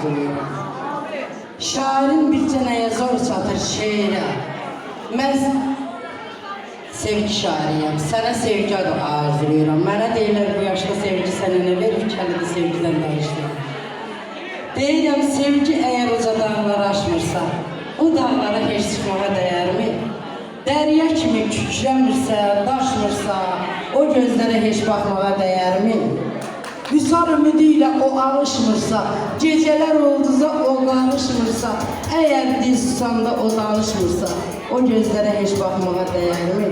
arzulayıram. Şairin bir cənəyə zor çatır şeirə. Mən sevgi şairiyəm. Sənə sevgi adı arzulayıram. Mənə deyirlər bu yaşda sevgi sənə nə verir? Kəlidi sevgidən danışdım. Deyirəm sevgi əgər uca dağlar aşmırsa, o dağlara heç çıxmağa dəyərmi? Dərya kimi kükrəmirsə, daşmırsa, o gözlərə heç baxmağa dəyərmi? Vüsal ümidi ilə o alışmırsa, gecələr ulduza o qarışmırsa, əgər dil susanda o danışmırsa, o gözlərə heç baxmağa dəyərmi?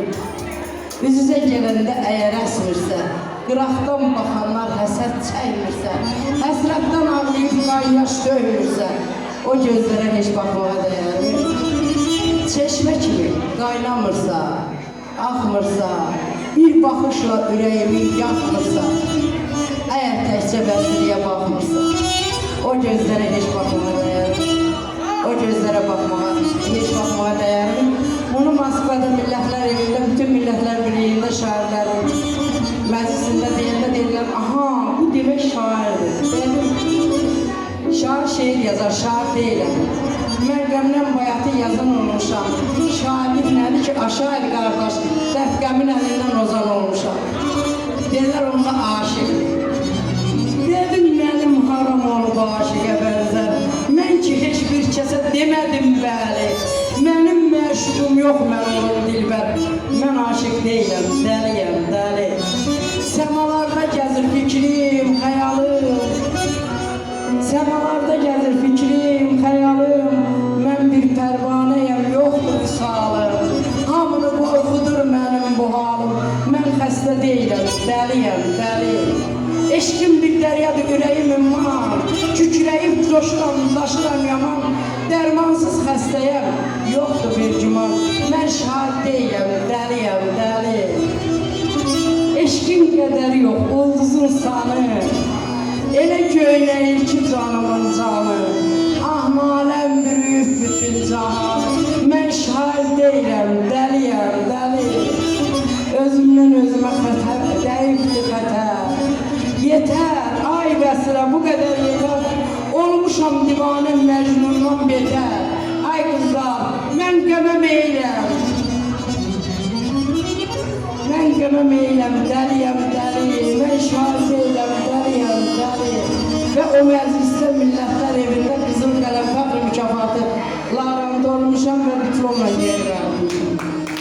Üz-üzə gələndə əgər əsmirsə, qıraqdan baxanlar həsəd çəkmirsə, həsrətdən ağlayıb o gözlərə heç baxmağa dəyərmi? Çeşmə kimi qaynamırsa, axmırsa, bir baxışla ürəyimi yaxmırsa, əgər təkcə bəsiliyə baxmırsa, o gözlərə heç baxmağa dəyərmi? O gözlərə baxmağa, heç baxmağa dəyərmi? Bunu Moskvada millətlər evində, bütün millətlər birliyində şairlərin məclisində deyəndə deyirlər, aha, bu demək şairdir. Dedim, şair şeir yazar, şair deyiləm. Mən qəmdən bayatı yazan olmuşam. Şairlik nədir ki, aşağı qardaş, dərd qəmin əlindən ozan olmuşam. Deyirlər, onda aşıqdır. Aşıqə bənzər. Mən ki heç bir kəsə demədim bəli. Mənim məşuqum yox mən coşuram, daşıram yaman. Dərmansız xəstəyəm, yoxdur bir güman Mən şahid deyiləm, dəliyəm, dəli. Eşkim qədər yox, ulduzun sanı. Elə göynəyir ki canımın Divanə Məcnundan betər. Ay qızlar, mən qəmə meyləm. Mən qəmə meyləm, dəliyəm, dəli. Mən şahid